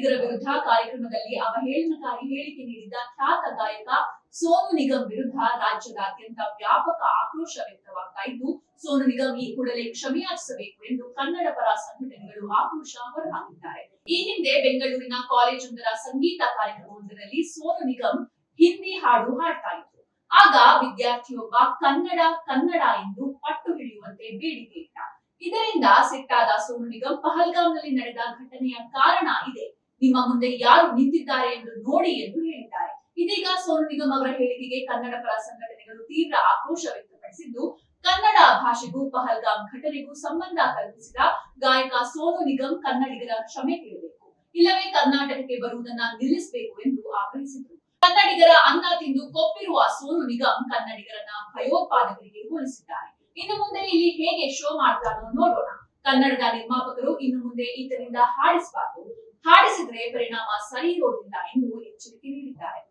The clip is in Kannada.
ಕನ್ನಡಿಗರ ವಿರುದ್ಧ ಕಾರ್ಯಕ್ರಮದಲ್ಲಿ ಅವಹೇಳನಕಾರಿ ಹೇಳಿಕೆ ನೀಡಿದ್ದ ಖ್ಯಾತ ಗಾಯಕ ಸೋನು ನಿಗಮ್ ವಿರುದ್ಧ ರಾಜ್ಯದಾದ್ಯಂತ ವ್ಯಾಪಕ ಆಕ್ರೋಶ ವ್ಯಕ್ತವಾಗ್ತಾ ಇದ್ದು, ಸೋನು ನಿಗಮ್ ಈ ಕೂಡಲೇ ಕ್ಷಮೆಯಾಚಿಸಬೇಕು ಎಂದು ಕನ್ನಡ ಪರ ಸಂಘಟನೆಗಳು ಆಕ್ರೋಶ ಹೊರಹಾಕಿದ್ದಾರೆ. ಈ ಹಿಂದೆ ಬೆಂಗಳೂರಿನ ಕಾಲೇಜೊಂದರ ಸಂಗೀತ ಕಾರ್ಯಕ್ರಮವೊಂದರಲ್ಲಿ ಸೋನು ನಿಗಮ್ ಹಿಂದಿ ಹಾಡು ಹಾಡ್ತಾ ಇತ್ತು ಆಗ ವಿದ್ಯಾರ್ಥಿಯೊಬ್ಬ ಕನ್ನಡ ಕನ್ನಡ ಎಂದು ಪಟ್ಟು ಹಿಡಿಯುವಂತೆ ಬೇಡಿಕೆ ಇಟ್ಟ. ಇದರಿಂದ ಸಿಟ್ಟಾದ ಸೋನು ನಿಗಮ್ ಪಹಲ್ಗಾಮ್ನಲ್ಲಿ ನಡೆದ ಘಟನೆಯ ಕಾರಣ ಇದೆ. ನಿಮ್ಮ ಮುಂದೆ ಯಾರು ನಿಂತಿದ್ದಾರೆ ಎಂದು ನೋಡಿ ಎಂದು ಹೇಳಿದ್ದಾರೆ. ಇದೀಗ ಸೋನು ನಿಗಮ್ ಅವರ ಹೇಳಿಕೆಗೆ ಕನ್ನಡ ಪರ ಸಂಘಟನೆಗಳು ತೀವ್ರ ಆಕ್ರೋಶ ವ್ಯಕ್ತಪಡಿಸಿದ್ದು, ಕನ್ನಡ ಭಾಷೆಗೂ ಪಹಲ್ಗಾಮ್ ಘಟನೆಗೂ ಸಂಬಂಧ ಕಲ್ಪಿಸಿದ ಗಾಯಕ ಸೋನು ನಿಗಮ್ ಕನ್ನಡಿಗರ ಕ್ಷಮೆ ಕೇಳಬೇಕು. ಇಲ್ಲವೇ ಕರ್ನಾಟಕಕ್ಕೆ ಬರುವುದನ್ನ ನಿಲ್ಲಿಸಬೇಕು ಎಂದು ಆಗ್ರಹಿಸಿದರು. ಕನ್ನಡಿಗರ ಅನ್ನ ತಿಂದು ಕೊಪ್ಪಿರುವ ಸೋನು ನಿಗಮ್ ಕನ್ನಡಿಗರನ್ನ ಭಯೋತ್ಪಾದಕರಿಗೆ ಹೋಲಿಸಿದ್ದಾರೆ. ಇನ್ನು ಮುಂದೆ ಇಲ್ಲಿ ಹೇಗೆ ಶೋ ಮಾಡ್ತಾರೋ ನೋಡೋಣ. ಕನ್ನಡದ ನಿರ್ಮಾಪಕರು ಇನ್ನು ಮುಂದೆ ಈತನಿಂದ ಹಾಡಿಸಬಾರದು ಹಾಡಿಸಿದ್ರೆ ಪರಿಣಾಮ ಸರಿ ಇರೋದಿಲ್ಲ ಎಂದು ಎಚ್ಚರಿಕೆ ನೀಡಿದ್ದಾರೆ.